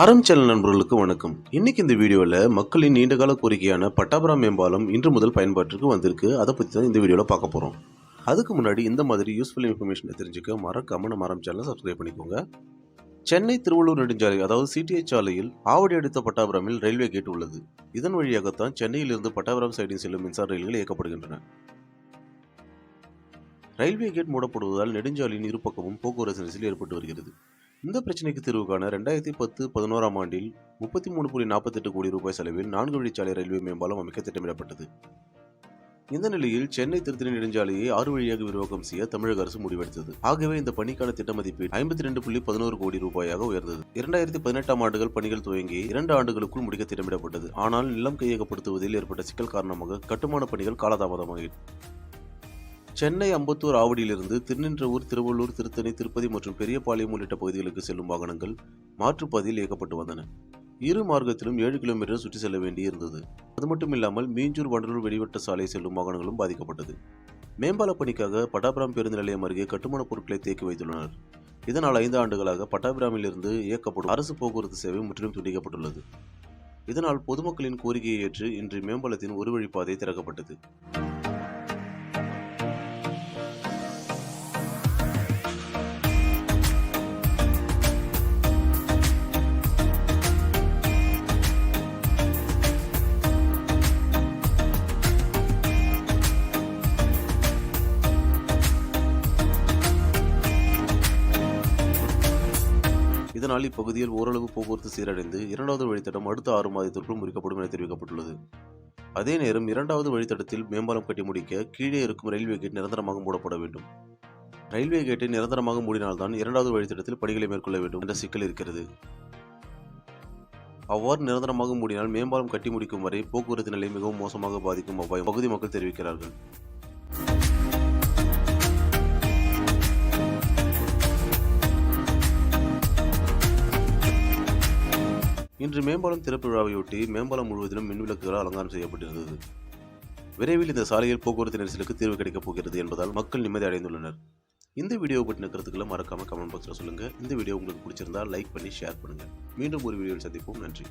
அறம் சேனல் நண்பர்களுக்கு வணக்கம். இன்னைக்கு இந்த வீடியோவில் மக்களின் நீண்டகால கோரிக்கையான பட்டாபுரம் மேம்பாலம் இன்று முதல் பயன்பாட்டிற்கு வந்திருக்கு. அதை பற்றி தான் இந்த வீடியோவில் பார்க்க போகிறோம் அதுக்கு முன்னாடி இந்த மாதிரி யூஸ்ஃபுல் இன்ஃபர்மேஷனை தெரிஞ்சுக்க மறக்காம நம்ம அறம் சேனலை சப்ஸ்கிரைப் பண்ணிக்கோங்க. சென்னை திருவள்ளூர் நெடுஞ்சாலை அதாவது சிடிஎச் சாலையில் ஆவடி அடுத்த பட்டாபுரமில் ரயில்வே கேட் உள்ளது. இதன் வழியாகத்தான் சென்னையிலிருந்து பட்டாபுரம் சைடில் செல்லும் மின்சார ரயில்கள் இயக்கப்படுகின்றன. ரயில்வே கேட் மூடப்படுவதால் நெடுஞ்சாலையின் இருபக்கமும் போக்குவரத்து நெரிசல் ஏற்பட்டு வருகிறது. இந்த பிரச்சனைக்கு தீர்வு காண ரெண்டாயிரத்தி பத்து பதினோராம் ஆண்டில் முப்பத்தி மூணு புள்ளி நாற்பத்தெட்டு கோடி ரூபாய் செலவில் நான்கு வழிச்சாலை ரயில்வே மேம்பாலம் அமைக்க திட்டமிடப்பட்டது. இந்த நிலையில் சென்னை திருத்தணி நெடுஞ்சாலையை ஆறு வழியாக விரிவாக்கம் செய்ய தமிழக அரசு முடிவெடுத்தது. ஆகவே இந்த பணிக்கான திட்ட மதிப்பீடு ஐம்பத்தி ரெண்டு புள்ளி பதினோரு கோடி ரூபாயாக உயர்ந்தது. இரண்டாயிரத்தி பதினெட்டாம் ஆண்டுகள் பணிகள் துவங்கி இரண்டு ஆண்டுகளுக்குள் முடிக்க திட்டமிடப்பட்டது. ஆனால் நிலம் கையகப்படுத்துவதில் ஏற்பட்ட சிக்கல் காரணமாக கட்டுமான பணிகள் காலதாமதமாகின சென்னை அம்பத்தூர் ஆவடியிலிருந்து திருநின்றவூர் திருவள்ளூர் திருத்தணி திருப்பதி மற்றும் பெரியபாளையம் உள்ளிட்ட பகுதிகளுக்கு செல்லும் வாகனங்கள் மாற்றுப்பாதையில் இயக்கப்பட்டு வந்தன. இரு மார்க்கத்திலும் ஏழு கிலோமீட்டர் சுற்றி செல்ல வேண்டியிருந்தது. அது மட்டும் இல்லாமல் மீஞ்சூர் வண்டலூர் வெளிவட்ட சாலை செல்லும் வாகனங்களும் பாதிக்கப்பட்டது. மேம்பால பணிக்காக பட்டாபுரம் பேருந்து நிலையம் அருகே கட்டுமானப் பொருட்களை தேக்கி வைத்துள்ளனர். இதனால் ஐந்து ஆண்டுகளாக பட்டாபிராமிலிருந்து இயக்கப்படும் அரசு போக்குவரத்து சேவை முற்றிலும் துண்டிக்கப்பட்டுள்ளது. இதனால் பொதுமக்களின் கோரிக்கையை ஏற்று இன்று மேம்பாலத்தின் ஒரு வழிப்பாதை திறக்கப்பட்டது. இதனால் இப்பகுதியில் ஓரளவு போக்குவரத்து சீரடைந்து இரண்டாவது வழித்தடம் அடுத்த ஆறு மாதத்திற்குள் முடிக்கப்படும் என தெரிவிக்கப்பட்டுள்ளது. அதே நேரம் இரண்டாவது வழித்தடத்தில் மேம்பாலம் கட்டி முடிக்க கீழே இருக்கும் ரயில்வே கேட் நிரந்தரமாக மூடப்பட வேண்டும். ரயில்வே கேட்டை நிரந்தரமாக மூடினால்தான் இரண்டாவது வழித்தடத்தில் பணிகளை மேற்கொள்ள வேண்டும் என்ற சிக்கல் இருக்கிறது. அவ்வாறு நிரந்தரமாக மூடினால் மேம்பாலம் கட்டி முடிக்கும் வரை போக்குவரத்து நிலை மிகவும் மோசமாக பாதிக்கும் அவ்வாய் பகுதி மக்கள் தெரிவிக்கிறார்கள். இன்று மேம்பாலம் திறப்பு விழாவையொட்டி மேம்பாலம் முழுவதிலும் மின்விளக்குகள் அலங்காரம் செய்யப்பட்டிருந்தது. விரைவில் இந்த சாலையில் போக்குவரத்து நெரிசலுக்கு தீர்வு கிடைக்கப் போகிறது என்பதால் மக்கள் நிம்மதி அடைந்துள்ளனர். இந்த வீடியோ பற்றின கருத்துக்களை மறக்காம கமெண்ட் பாக்ஸில் சொல்லுங்க. இந்த வீடியோ உங்களுக்கு பிடிச்சிருந்தால் லைக் பண்ணி ஷேர் பண்ணுங்க. மீண்டும் ஒரு வீடியோவில் சந்திப்போம். நன்றி.